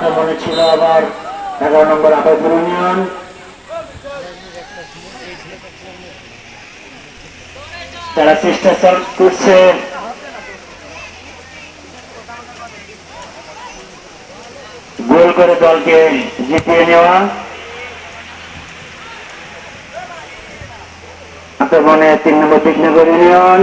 আক্রমণে ছিল আবার এগারো নম্বর আপাইপুর ইউনিয়ন তারা চেষ্টা করছে। গোল করে দলকে জিতিয়ে নেওয়া। আক্রমণে তিন নম্বর বিঘ্নগর ইউনিয়ন